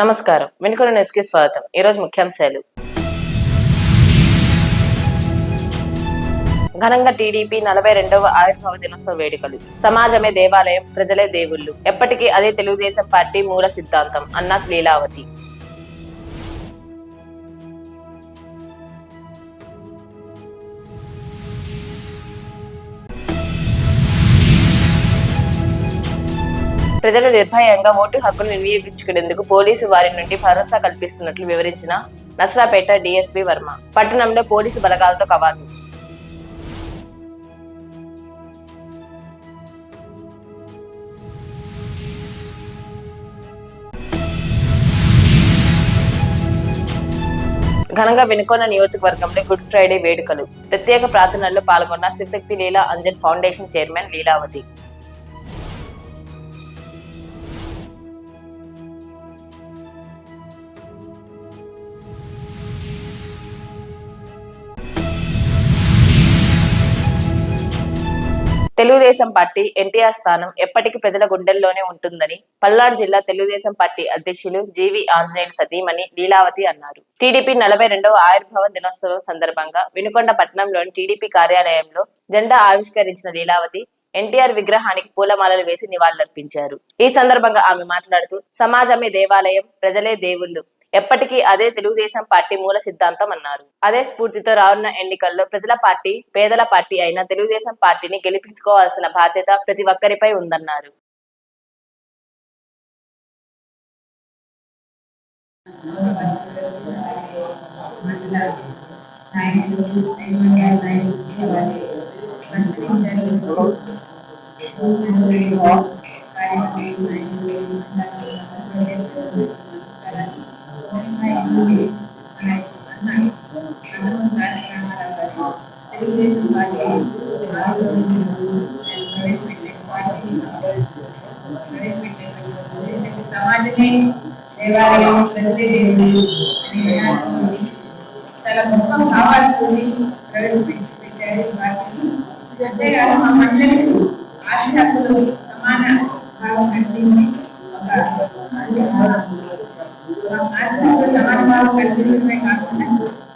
నమస్కారం. వెనుకొన నెస్కి స్వాగతం. ఈరోజు ముఖ్యాంశాలు. ఘనంగా టీడీపీ నలభై రెండవ ఆవిర్భావ దినోత్సవ వేడుకలు. సమాజమే దేవాలయం ప్రజలే దేవుళ్ళు. ఎప్పటికీ అదే తెలుగుదేశం పార్టీ మూల సిద్ధాంతం అన్న లీలావతి. ప్రజలు నిర్భయంగా ఓటు హక్కును వినియోగించుకునేందుకు పోలీసు వారి నుండి భరోసా కల్పిస్తున్నట్లు వివరించిన నసరాపేట డీఎస్పీ వర్మ. పట్టణంలో పోలీసు బలగాలతో కవాతు. ఘనంగా వెనుకొన్న నియోజకవర్గంలో గుడ్ ఫ్రైడే వేడుకలు. ప్రత్యేక ప్రార్థనల్లో పాల్గొన్న Shivashakti Leela Anjan foundation chairman Leelavathi. Telugu Desam party NTR స్థానం ఎప్పటికీ ప్రజల గుండెల్లోనే ఉంటుందని పల్నాడు జిల్లా తెలుగుదేశం పార్టీ అధ్యక్షులు జీవి ఆంజనేయులు సతీమణి లీలావతి అన్నారు. టీడీపీ నలభై రెండవ ఆవిర్భావ దినోత్సవం సందర్భంగా వినుకొండ పట్టణంలోని టీడీపీ కార్యాలయంలో జెండా ఆవిష్కరించిన లీలావతి ఎన్టీఆర్ విగ్రహానికి పూలమాలలు వేసి నివాళులర్పించారు. ఈ సందర్భంగా ఆమె మాట్లాడుతూ సమాజమే దేవాలయం ప్రజలే దేవుళ్ళు. ఎప్పటికీ అదే తెలుగుదేశం పార్టీ మూల సిద్ధాంతం అన్నారు. అదే స్ఫూర్తితో రానున్న ఎన్నికల్లో ప్రజల పార్టీ పేదల పార్టీ అయిన తెలుగుదేశం పార్టీని గెలిపించుకోవాల్సిన బాధ్యత ప్రతి ఒక్కరిపై ఉందన్నారు. తెలుగుదేశం పార్టీ సమాజమే దేవాలయం ప్రతి దేవుడు అనే నినాదంతోని చాలా గొప్ప భావాలతోని ప్రవేశపెట్టారు ఈ పార్టీని అంతేకాదు మా మహిళలకు ఆర్థిక హక్కులు సమాన భావం కల్పించి ఒక ఆర్థిక సమాన భావం కల్పించడమే కాకుండా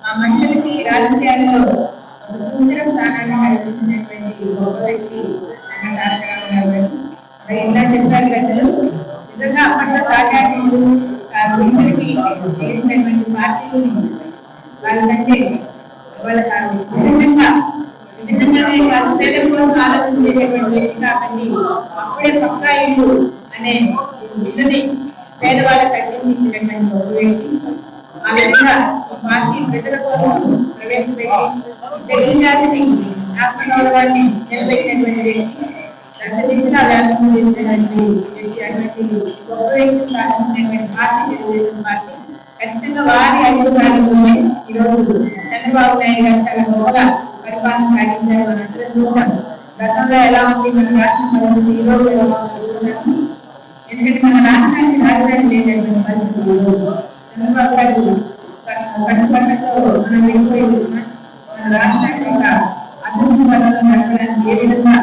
మా మహిళలకి రాజకీయాల్లో ఒక సుస్థిర స్థానాన్ని కల్పించినటువంటి గొప్ప వ్యక్తి అన్న ఇలా చెప్పారు ప్రజలు నిజంగా అప్పట్లో సాగాటలు మహిళలకి చేసినటువంటి పార్టీలు వాళ్ళకంటే విభిన్నంగా విభిన్నంగానే కోసం వ్యక్తి కాబట్టి అప్పుడే పక్కా ఇల్లు అనే ఇల్లుని పేదవాళ్ళకి అందించినటువంటి గొప్ప వ్యక్తి. పార్టీ ప్రజల కోసం ప్రవేశపెట్టి ఆత్మగౌరవాన్ని నిలబెట్టినటువంటి వ్యక్తి దశదిశగా వ్యక్తి అటువంటి గొప్ప వ్యక్తి సాధించినటువంటి పార్టీ తెలుగుదేశం పార్టీ ఖచ్చితంగా వారి అధికారంలోనే ఈరోజు చంద్రబాబు నాయుడు గారు చాలా గొప్పగా పరిపాలన సాగించారు మనందరం చూసాం. గతంలో ఎలా ఉంది? మన రాష్ట్రం పరిస్థితి ఎలా ఉంది? చూసాము ఎందుకంటే మన రాష్ట్రానికి రాజధాని లేనటువంటి పరిస్థితి ఈ రోజు. మనం వెళ్ళిపోయి మన రాష్ట్రానికి ఒక అభివృద్ధి పనులను నడపడానికి ఏ విధంగా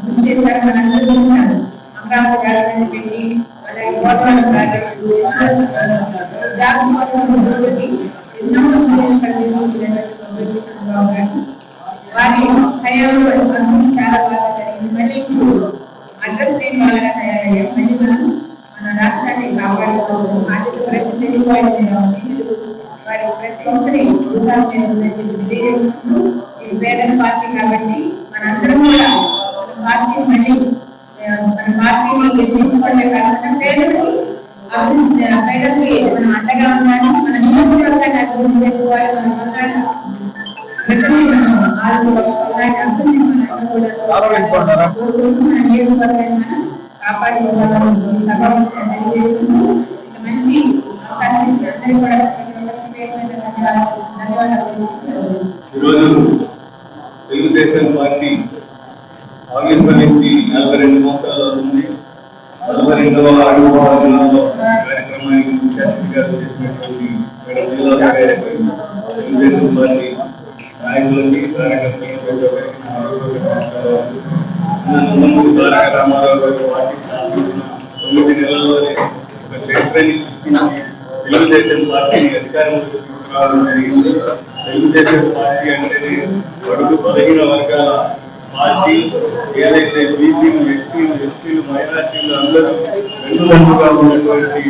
కృషి చేశారో అమరావతి రాజధాని పెట్టి అలాగే గోదావరి ప్రాజెక్టు జాతి ఎన్నో సమస్యలు కలిగించినటువంటి వారి హయాంలో అభివృద్ధి చాలా బాగా జరిగింది మళ్ళీ ఇప్పుడు అడ్రస్ లేని వాళ్ళగా తయారయ్యాం మళ్ళీ మనం మన రాష్ట్రాన్ని కాపాడుకోవడం ఆర్థిక పరిస్థితి తెలియకపోవడం ఉంది వారి ప్రతి ఒక్కరి తెలియజేసుకుంటూ ఇది పేదల పార్టీ కాబట్టి మనందరం కూడా మన పార్టీ మళ్ళీ మన పార్టీని గెలిపించుకోవడమే కాకుండా పేదలకి అభివృద్ధి పేదలకి మనం అండగా ఉండాలి మన నియోజకవర్గాన్ని అభివృద్ధి చేసుకోవాలి మన బంగారు ప్రజల్ని మనం అభివృద్ధి మనం కూడా మన నియోజకవర్గాన్ని మనం కాపాడుకోవాలని ఇంత మంచి అవకాశం అందరికీ కూడా ధన్యవాదాలు. ఈరోజు తెలుగుదేశం పార్టీ ఆవిర్భవించి నలభై రెండు సంవత్సరాలు అవుతుంది నలభై రెండవ ఆవిర్భావ కార్యక్రమానికి ముఖ్య చేసినటువంటి మేడం లీలా తెలుగుదేశం పార్టీ నాయకులకి కార్యకర్తలకి తారక రామారావు గారి పార్టీ తొమ్మిది నెలల్లోనే ఒక చరిత్రని సృష్టించి తెలుగుదేశం పార్టీని అధికారంలో తీసుకురావడం జరిగింది. తెలుగుదేశం పార్టీ అంటేనే బడుగు బలహీన వర్గాల పార్టీ ఏదైతే బీసీలు ఎస్టీలు ఎస్టీలు మైనార్టీలు అందరూ వెన్నుదండుగా ఉన్నటువంటి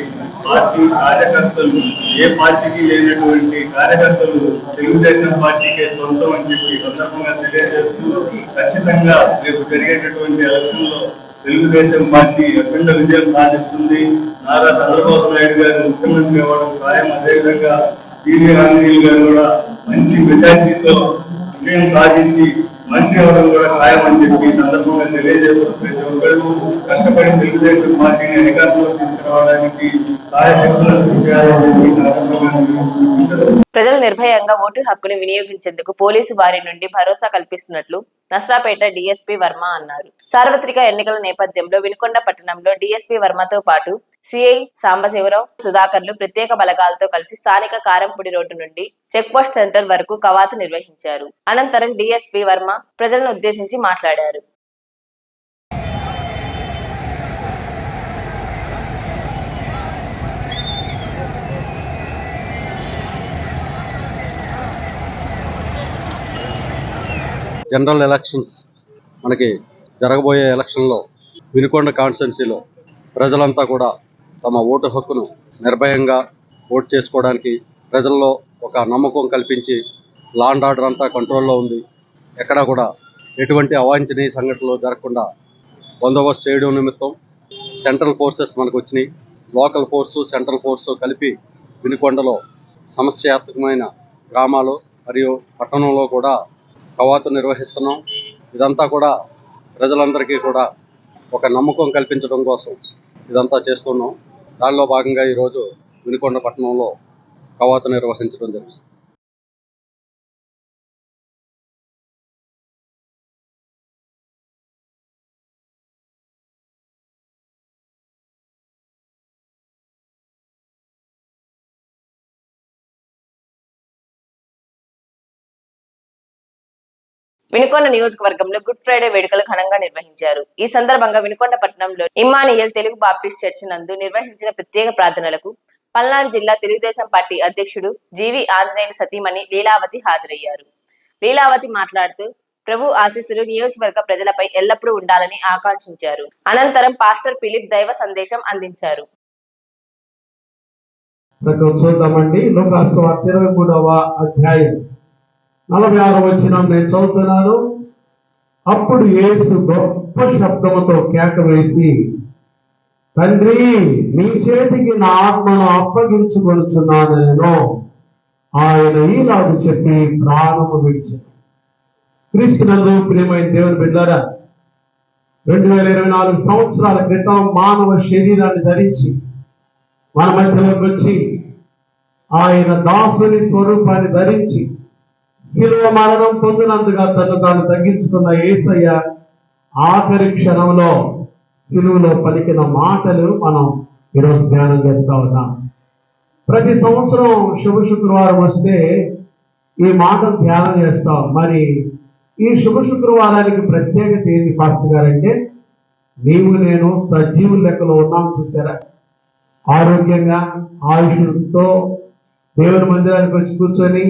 పార్టీ కార్యకర్తలు ఏ పార్టీకి లేనటువంటి కార్యకర్తలు తెలుగుదేశం పార్టీకే సొంతం అని చెప్పి ఈ సందర్భంగా తెలియజేస్తూ ఖచ్చితంగా రేపు జరిగేటటువంటి ఎలక్షన్లో తెలుగుదేశం పార్టీ అఖండ విజయం సాధిస్తుంది. నారా చంద్రబాబు నాయుడు గారు ముఖ్యమంత్రి అవ్వడం ఖాయం. అదేవిధంగా టీవీ ఆంజనేయులు గారు కూడా మంచి మెజార్టీతో విజయం సాధించి మంత్రి అవడం కూడా ఖాయమని చెప్పి సందర్భంగా తెలియజేస్తూ ప్రతి ఒక్కరు కష్టపడి తెలుగుదేశం పార్టీని అధికారంలో తీసుకురావడానికి ప్రజలు నిర్భయంగా ఓటు హక్కును వినియోగించేందుకు పోలీసు వారి నుండి భరోసా కల్పిస్తున్నట్లు నస్రాపేట డిఎస్పీ వర్మ అన్నారు. సార్వత్రిక ఎన్నికల నేపథ్యంలో వినుకొండ పట్టణంలో డిఎస్పీ వర్మతో పాటు సిఐ సాంబశివరావు సుధాకర్లు ప్రత్యేక బలగాలతో కలిసి స్థానిక కారంపూడి రోడ్డు నుండి చెక్ పోస్ట్ సెంటర్ వరకు కవాతు నిర్వహించారు. అనంతరం డిఎస్పి వర్మ ప్రజలను ఉద్దేశించి మాట్లాడారు. జనరల్ ఎలక్షన్స్ మనకి జరగబోయే ఎలక్షన్లో వినుకొండ కాన్స్టిట్యున్సీలో ప్రజలంతా కూడా తమ ఓటు హక్కును నిర్భయంగా ఓటు చేసుకోవడానికి ప్రజల్లో ఒక నమ్మకం కల్పించి లా అండ్ ఆర్డర్ అంతా కంట్రోల్లో ఉంది. ఎక్కడా కూడా ఎటువంటి అవాంఛనీయ సంఘటనలు జరగకుండా బందోబస్తు చేయడం నిమిత్తం సెంట్రల్ ఫోర్సెస్ మనకు వచ్చినాయి. లోకల్ ఫోర్సు సెంట్రల్ ఫోర్సు కలిపి వినుకొండలో సమస్యాత్మకమైన గ్రామాలు మరియు పట్టణంలో కూడా కవాతు నిర్వహిస్తున్నాం. ఇదంతా కూడా ప్రజలందరికీ కూడా ఒక నమ్మకం కల్పించడం కోసం ఇదంతా చేస్తున్నాం. దానిలో భాగంగా ఈరోజు వినుకొండ పట్టణంలో కవాతు నిర్వహించడం జరిగింది. వినుకొండ నియోజకవర్గంలో గుడ్ ఫ్రైడే వేడుకలు ఘనంగా నిర్వహించారు. ఈ సందర్భంగా వినుకొండ పట్టణంలో ఇమ్మానియల్ తెలుగు బాప్టిస్ట్ చర్చి నందు నిర్వహించిన ప్రత్యేక ప్రార్థనలకు పల్నాడు జిల్లా తెలుగుదేశం పార్టీ అధ్యక్షుడు జీవి ఆంజనేయులు సతీమణి లీలావతి హాజరయ్యారు. లీలావతి మాట్లాడుతూ ప్రభు ఆశీస్సులు నియోజకవర్గ ప్రజలపై ఎల్లప్పుడూ ఉండాలని ఆకాంక్షించారు. అనంతరం పాస్టర్ ఫిలిప్ దైవ సందేశం అందించారు. చూద్దామండి లోకాసు ఇరవై మూడవ అధ్యాయం. నలభై ఆరు వచ్చిన నేను చదువుతున్నాను అప్పుడు యేసు గొప్ప శబ్దముతో కేక వేసి తండ్రి నీ చేతికి నా ఆత్మను అప్పగించుకొనుచున్నాను నేను. ఆయన ఈలాగు చెప్పి ప్రాణము విడిచాను క్రీస్తునందు ప్రియమైన దేవుని బిడ్డారా రెండు వేల ఇరవై నాలుగు సంవత్సరాల క్రితం మానవ శరీరాన్ని ధరించి మన మధ్యలోకి వచ్చి ఆయన దాసుని స్వరూపాన్ని ధరించి శిలువ మరణం పొందినందుగా తను తాను తగ్గించుకున్న ఏసయ్య ఆఖరి క్షణంలో శిలువలో పలికిన మాటలు మనం ఈరోజు ధ్యానం చేస్తూ ఉన్నాం. ప్రతి సంవత్సరం శుభ శుక్రవారం వస్తే ఈ మాట ధ్యానం చేస్తాం. మరి ఈ శుభ శుక్రవారానికి ప్రత్యేకత ఏంటి పాస్టర్ గారంటే నీవు నేను సజీవుల లెక్కలో ఉన్నాం చూసారా ఆరోగ్యంగా ఆయుషులతో దేవుని మందిరానికి వచ్చి కూర్చొని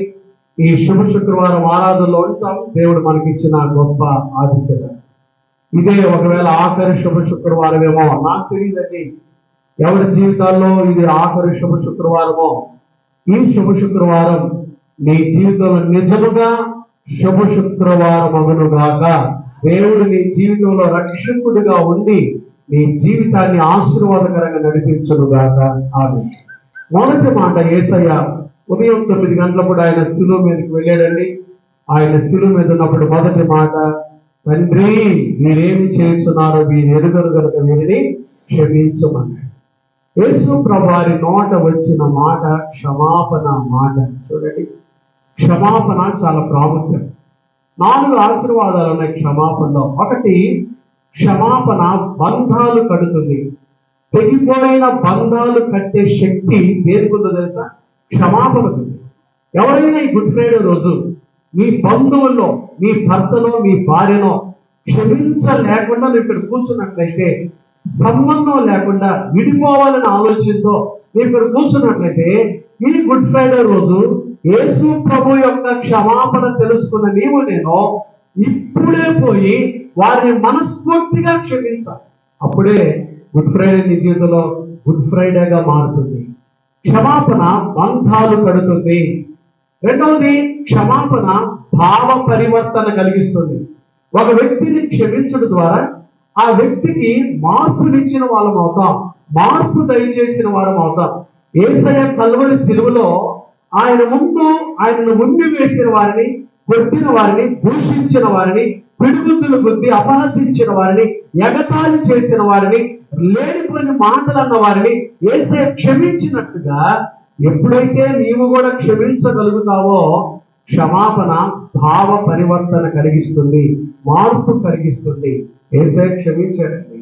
ఈ శుభ శుక్రవారం ఆరాధనలో ఉంటాం దేవుడు మనకిచ్చిన గొప్ప ఆధిక్యత. ఇదే ఒకవేళ ఆఖరి శుభ శుక్రవారమేమో నాకు తెలియదండి ఎవరి జీవితాల్లో ఇది ఆఖరి శుభ శుక్రవారమో? ఈ శుభ శుక్రవారం నీ జీవితంలో నిజముగా శుభ శుక్రవారం అగునుగాక దేవుడు నీ జీవితంలో రక్షకుడిగా ఉండి నీ జీవితాన్ని ఆశీర్వాదకరంగా నడిపించునుగాక. ఆమె మొదటి మాట ఏసయ్య ఉదయం తొమ్మిది గంటలప్పుడు ఆయన శిలువ మీదకి వెళ్ళాడండి. ఆయన శిలువ మీద ఉన్నప్పుడు మొదటి మాట తండ్రి మీరేమి చేస్తున్నారో మీరు ఎరుగరు కనుక వీరిని క్షమించమన్నాడు. యేసు ప్రభారి నోట వచ్చిన మాట క్షమాపణ మాట. చూడండి. క్షమాపణ చాలా ప్రాముఖ్యం. నాలుగు ఆశీర్వాదాలు ఉన్నాయి క్షమాపణలో. ఒకటి క్షమాపణ బంధాలు కడుతుంది. తెగిపోయిన బంధాలు కట్టే శక్తి దేనికుందో తెలుసా? క్షమాపణ. ఎవరైనా ఈ గుడ్ ఫ్రైడే రోజు మీ బంధువుల్లో మీ భర్తలో మీ భార్యలో క్షమించలేకుండా నువ్వు ఇక్కడ కూర్చున్నట్లయితే సంబంధం లేకుండా విడిపోవాలనే ఆలోచనతో మీరు ఇక్కడ కూర్చున్నట్లయితే ఈ గుడ్ ఫ్రైడే రోజు యేసు ప్రభు యొక్క క్షమాపణ తెలుసుకున్న నీవు నేను ఇప్పుడే పోయి వారిని మనస్ఫూర్తిగా క్షమించాలి. అప్పుడే గుడ్ ఫ్రైడే నీ జీవితంలో గుడ్ ఫ్రైడేగా మారుతుంది. క్షమాపణ బంధాలు కడుతుంది రెండవది క్షమాపణ భావ పరివర్తన కలిగిస్తుంది. ఒక వ్యక్తిని క్షమించడం ద్వారా ఆ వ్యక్తికి మార్పునిచ్చిన వాళ్ళం అవుతాం. మార్పు దయచేసిన వారం అవుతాం. ఏసయ్య కల్వరి సిలువలో ఆయన ముందు ఆయనను ముందు వేసిన వారిని కొట్టిన వారిని దూషించిన వారిని పిడుగుద్దులు బుద్ధి అపహసించిన వారిని ఎగతాళి చేసిన వారిని లేనిపోయిన మాటలు అన్న వారిని ఏసే క్షమించినట్టుగా ఎప్పుడైతే నీవు కూడా క్షమించగలుగుతావో క్షమాపణ భావ పరివర్తన కలిగిస్తుంది మార్పు కలిగిస్తుంది. ఏసే క్షమించాడండి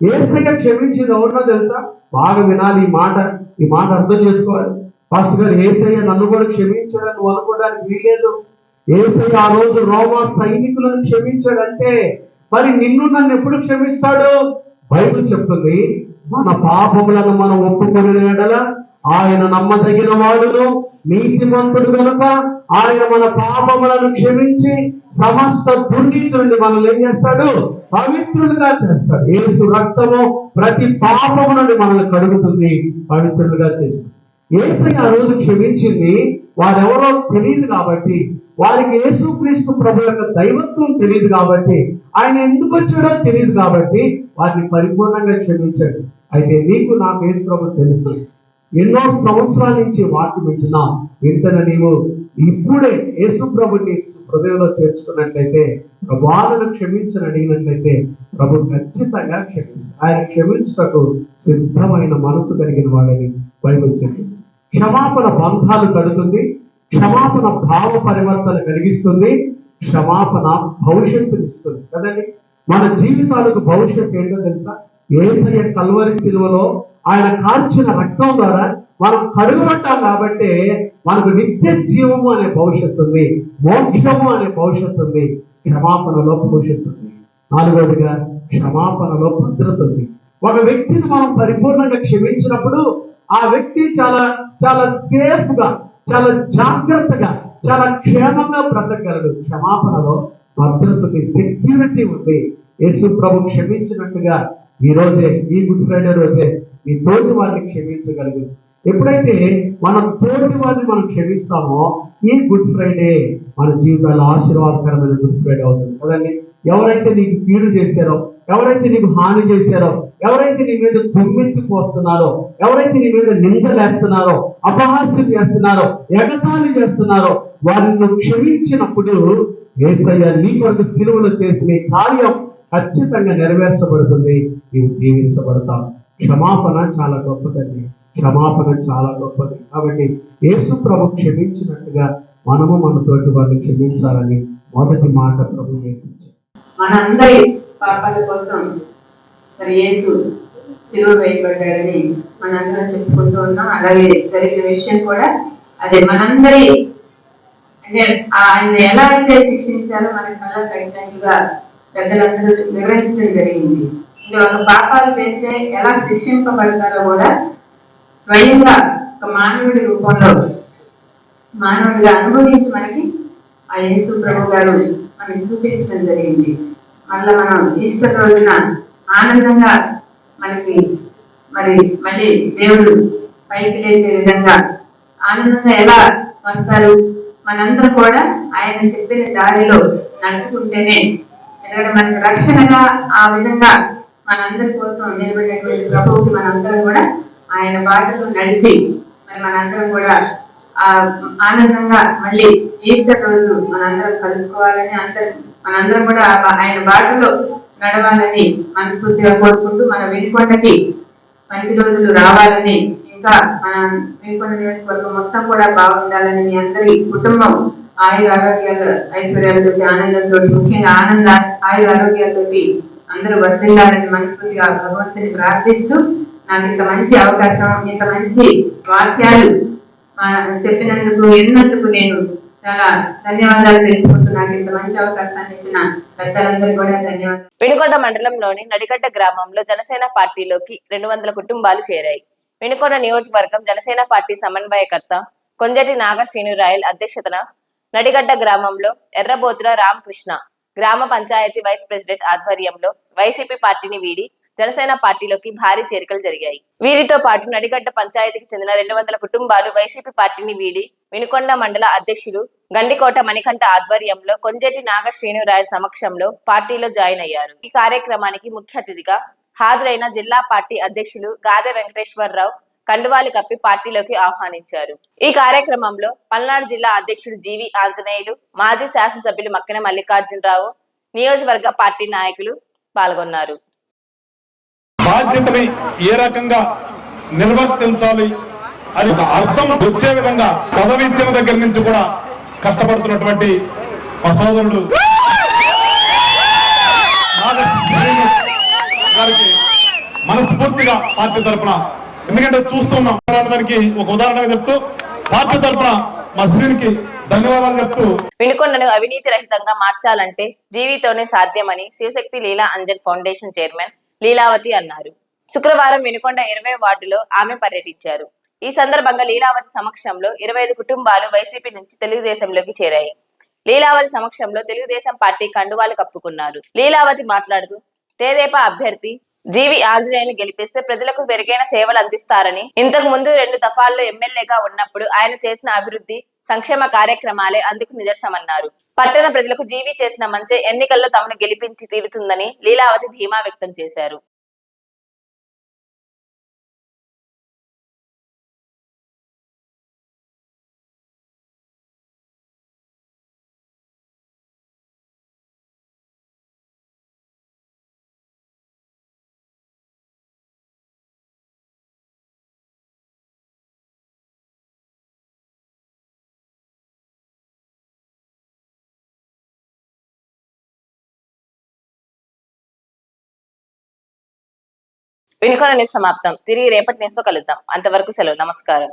ఏసయ్య క్షమించింది ఎవరినో తెలుసా? బాగా వినాలి ఈ మాట. ఈ మాట అర్థం చేసుకోవాలి. ఫస్ట్ గారు ఏసయ్య నన్ను కూడా క్షమించాడని అనుకోవడానికి వీలేదు ఏసై ఆ రోజు రోమా సైనికులను క్షమించాడంటే మరి నిన్ను నన్ను ఎప్పుడు క్షమిస్తాడు? బైబిల్ చెప్తుంది మన పాపములను మనం ఒప్పుకొని ఆయన నమ్మదగిన వాడును నీతిమంతుడు కనుక ఆయన మన పాపములను క్షమించి సమస్త దుర్నీతి మనల్ని ఏం చేస్తాడు? పవిత్రులుగా చేస్తాడు. ఏసు రక్తము ప్రతి పాపము నుండి మనల్ని కడుగుతుంది పవిత్రులుగా చేస్తుంది. ఏసై ఆ రోజు క్షమించింది వారెవరో తెలియదు కాబట్టి వారికి యేసుక్రీస్తు ప్రభు యొక్క దైవత్వం తెలియదు కాబట్టి ఆయన ఎందుకు వచ్చాడో తెలియదు కాబట్టి వారిని పరిపూర్ణంగా క్షమించాడు. అయితే నీకు నాకు యేసు ప్రభు తెలుసు. ఎన్నో సంవత్సరాల నుంచి వాటి వింటున్నాం. వింటన నీవు ఇప్పుడే యేసు ప్రభుని హృదయంలో చేర్చుకున్నట్లయితే ప్రభాలను క్షమించని అడిగినట్లయితే ప్రభు ఖచ్చితంగా క్షమిస్తాడు. ఆయన క్షమించుటకు సిద్ధమైన మనసు కలిగిన వాడని బైబిల్ చెప్పింది. క్షమాపణ బంధాలు కడుతుంది. క్షమాపణ భావ పరివర్తన కలిగిస్తుంది క్షమాపణ భవిష్యత్తునిస్తుంది కదండి? మన జీవితాలకు భవిష్యత్తు ఏంటో తెలుసా? ఏసయ్య కల్వరి శిలువలో ఆయన కార్చిన రక్తం ద్వారా మనం కడుగుబట్టాం కాబట్టి మనకు నిత్య జీవము అనే భవిష్యత్తు ఉంది మోక్షము అనే భవిష్యత్తు ఉంది క్షమాపణలో భవిష్యత్తు ఉంది. నాలుగవదిగా క్షమాపణలో భద్రత ఉంది. ఒక వ్యక్తిని మనం పరిపూర్ణంగా క్షమించినప్పుడు ఆ వ్యక్తి చాలా చాలా సేఫ్గా చాలా జాగ్రత్తగా చాలా క్షేమంగా బ్రతకగలడు. క్షమాపణలో భద్రతకి సెక్యూరిటీ ఉంది. యేసు ప్రభు క్షమించినట్టుగా ఈ రోజే ఈ గుడ్ ఫ్రైడే రోజే మీ తోటి వారిని క్షమించగలదు ఎప్పుడైతే మనం తోటి వారిని మనం క్షమిస్తామో ఈ గుడ్ ఫ్రైడే మన జీవితాల్లో ఆశీర్వాదకరమైన గుడ్ ఫ్రైడే అవుతుంది. కదండి? ఎవరైతే నీకు కీడు చేశారో ఎవరైతే నీకు హాని చేశారో ఎవరైతే నీ మీద తుమ్మెత్తి పోస్తున్నారో ఎవరైతే నీ మీద నిందలేస్తున్నారో అపహాస్యం చేస్తున్నారో ఎగతాళి చేస్తున్నారో వారిని క్షమించినప్పుడు ఏసయ్య నీ కొరకు సిలువలు చేసిన కార్యం ఖచ్చితంగా నెరవేర్చబడుతుంది. నీవు దీవించబడతావు క్షమాపణ చాలా గొప్పదండి. క్షమాపణ చాలా గొప్పది. కాబట్టి యేసు ప్రభు క్షమించినట్టుగా మనము మనతోటి వారిని క్షమించాలని మొదటి మాట ప్రభు నేర్పించారు మనందరి పాపాల కోసం మరి యేసు సిలువ వేయబడ్డాడని మనందరం చెప్పుకుంటూ ఉన్నాం. అలాగే జరిగిన విషయం కూడా అదే. మనందరి అంటే ఆయన ఎలా అయితే శిక్షించాలో మనకి మళ్ళీ కట్టినట్టుగా పెద్దలందరూ వివరించడం జరిగింది. ఇంకా ఒక పాపాలు చేస్తే ఎలా శిక్షింపబడతారో కూడా స్వయంగా ఒక మానవుడి రూపంలో మానవుడిగా అనుభవించి మనకి ఆ యేసు ప్రభు గారు మనకి చూపించడం జరిగింది. మళ్ళీ మనం ఈస్టర్ రోజున ఆనందంగా మనకి మరి మళ్ళీ దేవుడు పైకి లేచే విధంగా ఆనందంగా ఎలా వస్తారు? మనందరం కూడా ఆయన చెప్పిన దారిలో నడుచుకుంటేనే ఎందుకంటే మనకి రక్షణగా ఆ విధంగా మనందరి కోసం నిలబడినటువంటి ప్రభువుకి మనందరం కూడా ఆయన బాటలో నడిచి మరి మనందరం కూడా ఆ ఆనందంగా మళ్ళీ ఈస్టర్ రోజు మనందరం కలుసుకోవాలని అందరం మనందరం కూడా ఆయన బాటలో నడవాలని మనస్ఫూర్తిగా కోరుకుంటూ మన వెనుకొండకి మంచి రోజులు రావాలని ఇంకా మన వెనుకొండ నియోజకవర్గం మొత్తం కూడా బాగుండాలని మీ అందరి కుటుంబం ఆయుర ఆరోగ్యాలు ఐశ్వర్యాలతో ఆనందంతో ముఖ్యంగా ఆనంద ఆయుర ఆరోగ్యాలతోటి అందరూ వర్తిల్లాలని మనస్ఫూర్తిగా భగవంతుని ప్రార్థిస్తూ నాకు ఇంత మంచి అవకాశం ఇంత మంచి వాక్యాలు చెప్పినందుకు ఎన్నందుకు నేను చాలా ధన్యవాదాలు తెలుపుకుంటున్నాను ఇంత మంచి అవకాశాన్ని ఇచ్చిన పెద్దలందరికీ కూడా ధన్యవాదాలు. వినుకొండ మండలంలోని నడిగడ్డ గ్రామంలో జనసేన పార్టీలోకి రెండు వందల కుటుంబాలు చేరాయి. వినుకొండ నియోజకవర్గం జనసేన పార్టీ సమన్వయకర్త కొంజటి నాగ శ్రీనురాయల్ అధ్యక్షతన నడిగడ్డ గ్రామంలో ఎర్రబోతుల రామకృష్ణ గ్రామ పంచాయతీ వైస్ ప్రెసిడెంట్ ఆధ్వర్యంలో వైసీపీ పార్టీని వీడి జనసేన పార్టీలోకి భారీ చేరికలు జరిగాయి. వీరితో పాటు నడిగడ్డ పంచాయతీకి చెందిన రెండు వందల కుటుంబాలు వైసీపీ పార్టీని వీడి వినుకొండ మండల అధ్యక్షులు గండికోట మణికంఠ ఆధ్వర్యంలో కొంజేటి నాగ శ్రీనురాయల్ సమక్షంలో పార్టీలో జాయిన్ అయ్యారు. ఈ కార్యక్రమానికి ముఖ్య అతిథిగా హాజరైన జిల్లా పార్టీ అధ్యక్షులు గాదె వెంకటేశ్వరరావు కండువాలు కప్పి పార్టీలోకి ఆహ్వానించారు. ఈ కార్యక్రమంలో పల్నాడు జిల్లా అధ్యక్షుడు జీవి ఆంజనేయులు మాజీ శాసనసభ్యులు మక్కిన మల్లికార్జునరావు నియోజకవర్గ పార్టీ నాయకులు పాల్గొన్నారు. బాధ్యతని ఏ రకంగా నిర్వర్తించాలి అది ఒక అర్థం వచ్చే విధంగా పదవి ఇచ్చిన దగ్గర నుంచి కూడా కష్టపడుతున్నటువంటి మా సోదరుడు గారికి మనస్ఫూర్తిగా పార్టీ తరపున ఎందుకంటే చూస్తున్నాం దానికి ఒక ఉదాహరణగా చెప్తూ పార్టీ తరపున మా శ్రీనికి ధన్యవాదాలు చెప్తూ. వినుకొండను అవినీతి రహితంగా మార్చాలంటే జీవితోనే సాధ్యమని శివశక్తి లీలా అంజన్ ఫౌండేషన్ చైర్మన్ లీలావతి అన్నారు. శుక్రవారం వెనుకొండ ఇరవై వార్డులో ఆమె పర్యటించారు. ఈ సందర్భంగా లీలావతి సమక్షంలో ఇరవై ఐదు కుటుంబాలు వైసీపీ నుంచి తెలుగుదేశంలోకి చేరాయి. లీలావతి సమక్షంలో తెలుగుదేశం పార్టీ కండువాలు కప్పుకున్నారు. లీలావతి మాట్లాడుతూ తేదేపా అభ్యర్థి జీవి ఆంజనేయుని గెలిపిస్తే ప్రజలకు మెరుగైన సేవలు అందిస్తారని ఇంతకు ముందు రెండు దఫాల్లో ఎమ్మెల్యేగా ఉన్నప్పుడు ఆయన చేసిన అభివృద్ధి సంక్షేమ కార్యక్రమాలే అందుకు నిదర్శనమన్నారు. పట్టణ ప్రజలకు జీవి చేసిన మంచి ఎన్నికల్లో తమను గెలిపించి తీరుతుందని లీలావతి ధీమా వ్యక్తం చేశారు. వినుకొన సమాప్తం. తిరిగి రేపటి నేస్తో కలుద్దాం. అంతవరకు సెలవు. నమస్కారం.